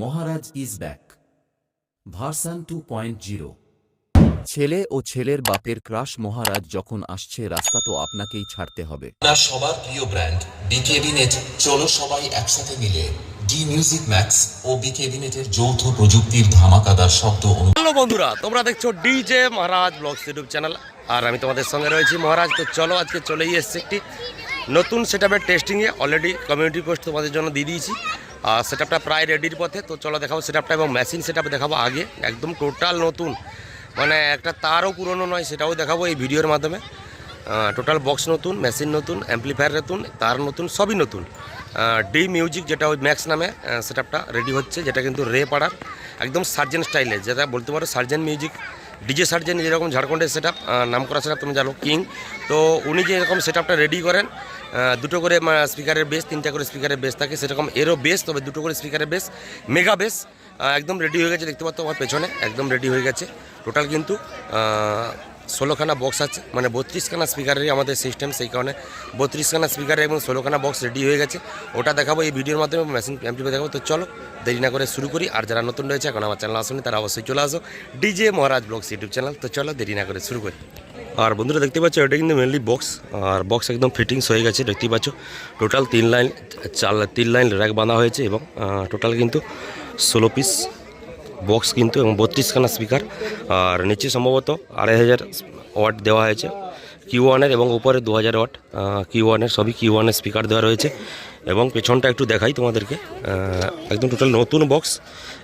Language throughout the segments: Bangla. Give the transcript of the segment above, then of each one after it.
Maharaj is back. Version two point zero. ছেলে ও ছেলের বাপের ক্রাশ মহারাজ যখন আসছে রাস্তা তো আপনাকেই ছাড়তে হবে। আপনার সবার প্রিয় ব্র্যান্ড বিকেবিনেট চলো সবাই একসাথে মিলে ডি মিউজিক ম্যাক্স ও বিকেবিনেটের যৌথ প্রযুক্তির ধামাকাদার শব্দ হ্যালো বন্ধুরা তোমরা দেখছ DJ Maharaj vlogs YouTube channel আর আমি তোমাদের সঙ্গে রয়েছি মহারাজ তো চলো আজকে চলেই এসছে একটি নতুন সেট আপের টেস্টিংয়ে অলরেডি কমিউনিটি পোস্ট তোমাদের জন্য দিয়ে দিয়েছি। আর সেট আপটা প্রায় রেডির পথে। তো চলো দেখাবো সেট আপটা এবং মেশিন সেট দেখাবো আগে। একদম টোটাল নতুন। মানে একটা তারও পুরনো নয়, সেটাও দেখাবো এই ভিডিওর মাধ্যমে। টোটাল বক্স নতুন মেশিন নতুন অ্যাম্পলিফায়ার নতুন, তার নতুন, সবই নতুন। ডি মিউজিক যেটা ওই ম্যাক্স নামে সেটআপটা রেডি হচ্ছে, যেটা কিন্তু রে পাড়ার একদম সার্জেন স্টাইলে যেটা বলতে পারো সার্জেন মিউজিক ডিজে সার্জেন যেরকম ঝাড়খণ্ডের সেট আপ নাম করা সেট তুমি জানো কিং তো উনি যে এরকম সেট আপটা রেডি করেন দুটো করে স্পিকারের বেস তিনটা করে স্পিকারের বেস থাকে, সেরকম এরও বেস তবে দুটো করে স্পিকারের বেস মেগা বেস একদম রেডি হয়ে গেছে, দেখতে পাচ্ছ আমার পেছনে, একদম রেডি হয়ে গেছে। টোটাল কিন্তু ষোলোখানা বক্স আছে মানে বত্রিশখানা স্পিকারেরই আমাদের সিস্টেম সেই কারণে। বত্রিশখানা স্পিকারের এবং ষোলোখানা বক্স রেডি হয়ে গেছে। ওটা দেখাবো এই ভিডিওর মাধ্যমে মেশিন অ্যাম্পলিফাই দেখাবো। তো চলো, দেরি না করে শুরু করি। আর যারা নতুন রয়েছে, এখন আমার চ্যানেল আসেনি তারা অবশ্যই চলে আসো DJ Maharaj vlogs YouTube channel তো চলো, দেরি না করে শুরু করি। আর বন্ধুরা, দেখতে পাচ্ছ, এটা কিন্তু মেনলি বক্স আর বক্স একদম ফিটিংস হয়ে গেছে, দেখতেই পাচ্ছ। টোটাল তিন লাইন চার, তিন লাইন র্যাক বাঁধা হয়েছে এবং টোটাল কিন্তু ষোলো পিস বক্স কিন্তু এবং বত্রিশখানা স্পিকার। আর নিচে সম্ভবত আড়াই হাজার ওয়াট দেওয়া হয়েছে। কিউ ওয়ানের এবং উপরে দু হাজার ওয়াট কিউ ওয়ানের সবই কিউ ওয়ানের স্পিকার দেওয়া রয়েছে। এবং পেছনটা একটু দেখাই তোমাদেরকে। একদম টোটাল নতুন বক্স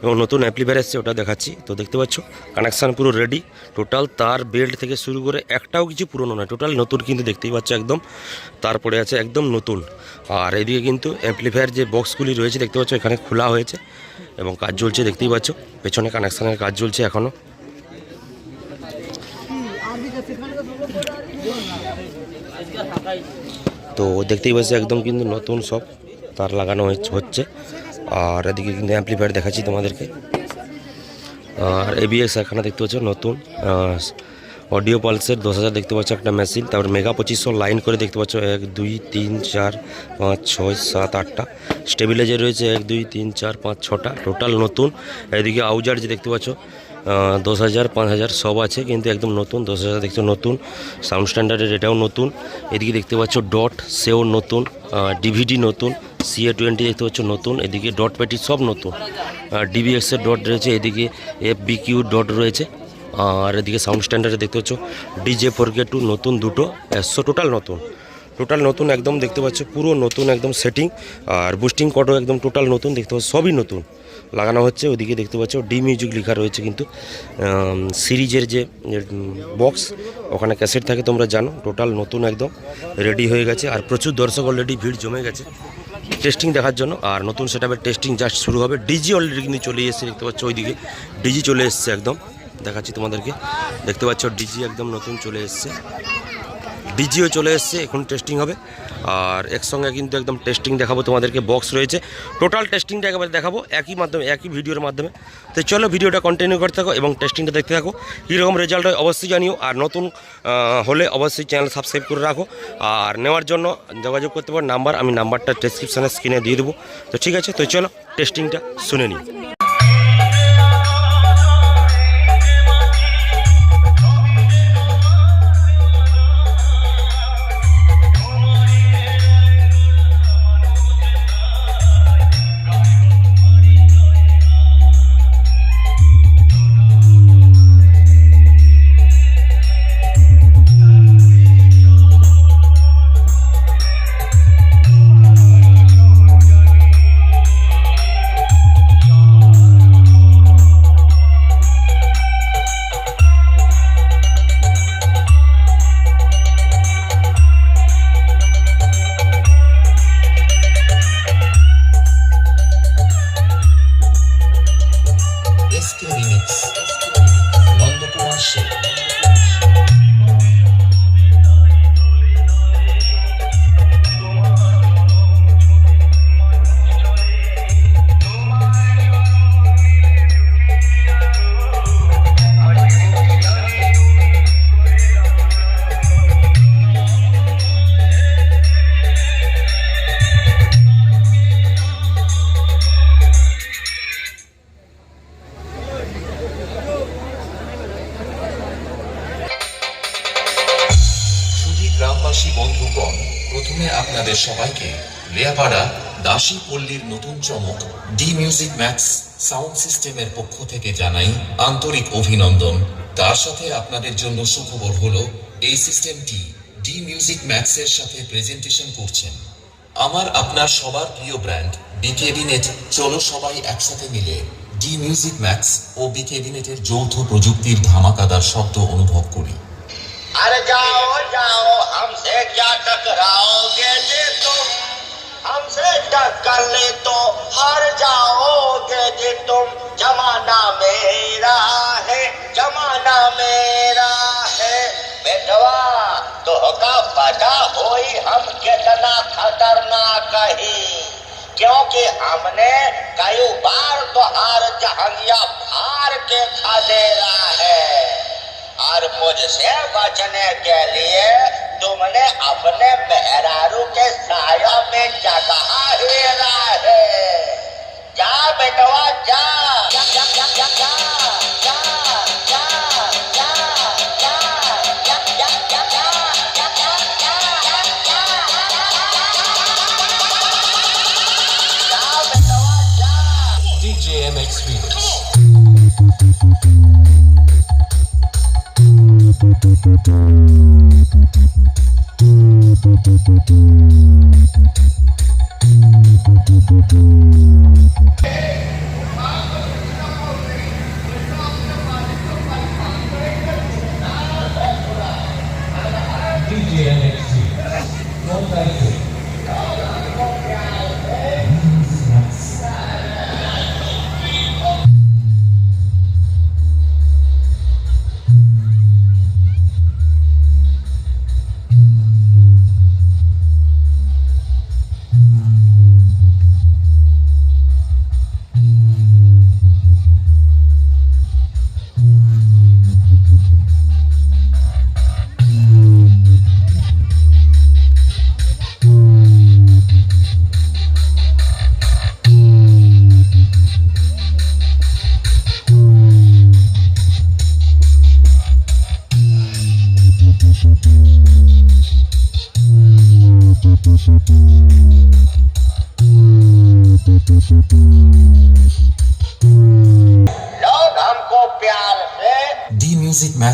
এবং নতুন অ্যাপ্লিফায়ার এসছে, ওটা দেখাচ্ছি। তো দেখতে পাচ্ছ কানেকশান পুরো রেডি টোটাল তার বেল্ট থেকে শুরু করে একটাও কিছু পুরনো নয় টোটাল নতুন কিন্তু দেখতেই পাচ্ছ একদম। তারপরে আছে একদম নতুন। আর এদিকে কিন্তু অ্যাম্পলিফায়ার যে বক্সগুলি রয়েছে, দেখতে পাচ্ছ এখানে খোলা হয়েছে এবং কাজ চলছে, দেখতেই পাচ্ছ। পেছনে কানেকশানের কাজ চলছে এখনও তো দেখতেই পাচ্ছি একদম কিন্তু নতুন সব তার লাগানো হচ্ছে। আর এদিকে কিন্তু অ্যাম্পলিফায়ার দেখাচ্ছি তোমাদেরকে। আর এবিএস এখানে দেখতে পাচ্ছ, নতুন। অডিও পালসের দশ হাজার দেখতে পাচ্ছ একটা মেশিন তারপর মেগা পঁচিশশো লাইন করে দেখতে পাচ্ছ, এক, দুই, তিন, চার, পাঁচ, ছয়, সাত, আটটা। স্টেবিলাইজার রয়েছে, এক, দুই, তিন, চার, পাঁচ, ছটা। টোটাল নতুন। এদিকে আউজার যে দেখতে পাচ্ছ দশ হাজার, পাঁচ হাজার সব আছে, কিন্তু একদম নতুন, দশ হাজার দেখছ নতুন সাউন্ড স্ট্যান্ডার্ডের এটাও নতুন। এদিকে দেখতে পাচ্ছ ডট সেও নতুন ডিভিডি নতুন সিএ টোয়েন্টি দেখতে পাচ্ছ নতুন, এদিকে ডট পেটি সব নতুন। ডিবিএক্সের ডট রয়েছে, এদিকে এফ বিকিউ ডট রয়েছে, আর এদিকে সাউন্ড স্ট্যান্ডার্ডে দেখতে পাচ্ছ ডিজে ফোর কে টু নতুন দুটো, একশো টোটাল নতুন। টোটাল নতুন একদম দেখতে পাচ্ছ, পুরো নতুন একদম সেটিং আর বুস্টিং কটও একদম টোটাল নতুন দেখতে পাচ্ছ, সবই নতুন। লাগানো হচ্ছে, ওদিকে দেখতে পাচ্ছ ডি মিউজিক লেখা রয়েছে কিন্তু সিরিজের যে বক্স ওখানে ক্যাসেট থাকে, তোমরা জানো টোটাল নতুন একদম রেডি হয়ে গেছে, আর প্রচুর দর্শক অলরেডি ভিড় জমে গেছে। টেস্টিং দেখার জন্য, আর নতুন সেটআপের টেস্টিং জাস্ট শুরু হবে ডিজি অলরেডি কিন্তু চলে এসেছে, দেখতে পাচ্ছ ওইদিকে ডিজি চলে এসছে একদম, দেখাচ্ছি তোমাদেরকে, দেখতে পাচ্ছ ডিজি একদম নতুন চলে এসেছে। ডিজিও চলে এসছে, এখন টেস্টিং হবে। আর একসঙ্গে কিন্তু একদম টেস্টিং দেখাবো তোমাদেরকে বক্স রয়েছে। টোটাল টেস্টিংটা একেবারে দেখাবো, একই মাধ্যমে, একই ভিডিওর মাধ্যমে। তো চলো ভিডিওটা কন্টিনিউ করতে থাকো এবং টেস্টিংটা দেখতে থাকো। কীরকম রেজাল্ট হয় অবশ্যই জানিও, আর নতুন হলে অবশ্যই চ্যানেল সাবস্ক্রাইব করে রাখো। আর নেওয়ার জন্য যোগাযোগ করতে পারো, নাম্বার, আমি নাম্বারটা ডেসক্রিপশানে স্ক্রিনে দিয়ে দেবো। তো ঠিক আছে, তো চলো টেস্টিংটা শুনে নিই। দেশবাসী বন্ধুগণ, প্রথমে আপনাদের সবাইকে লেয়াপাড়া দাসী পল্লীর নতুন চমক ডি মিউজিক ম্যাক্স সাউন্ড সিস্টেমের পক্ষ থেকে জানাই আন্তরিক অভিনন্দন। তার সাথে আপনাদের জন্য সুখবর হলো, এই সিস্টেমটি ডি মিউজিক ম্যাক্সের সাথে প্রেজেন্টেশন করছেন। আমার আপনার সবার প্রিয় ব্র্যান্ড বিকেবিনেট চলো সবাই একসাথে মিলে ডি মিউজিক ম্যাক্স ও বিকেবিনেটের যৌথ প্রযুক্তির ধামাকাদার শব্দ অনুভব করি। আরে যাও जाओ, हमसे क्या टकराओगे जी तुम हमसे टक्कर ले तो हार जाओगे जी तुम। जमाना मेरा है, जमाना मेरा है। बेटवा तो का पता होई हम कितना खतरनाक ही। क्योंकि हमने कई बार तो हार जहंगिया फार के खा है। और मुझसे बचने के लिए तुमने अपने मेहरारू के साया में जगह हेरा है जा बेटवा जा जा जा। जा जा जा जा जा जा जा Thank you.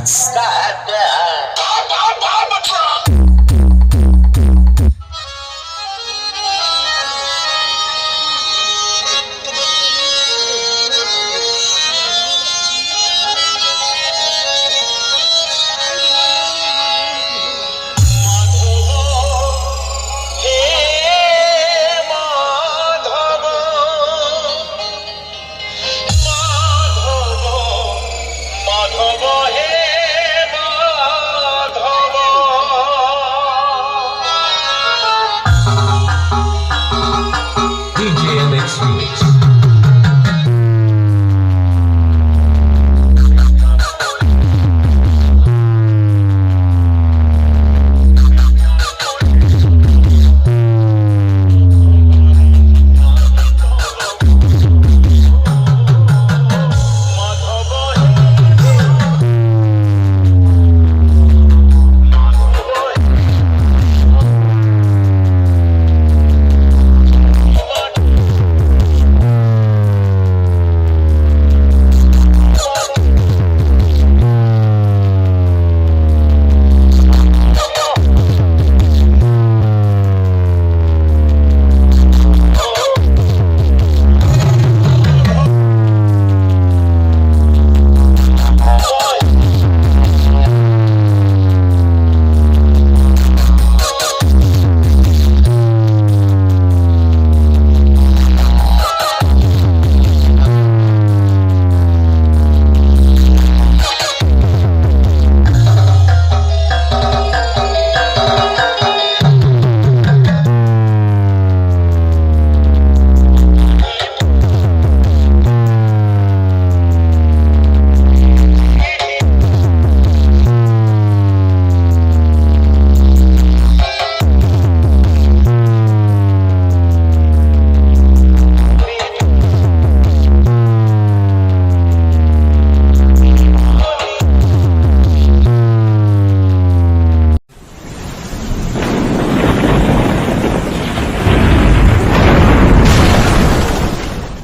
that's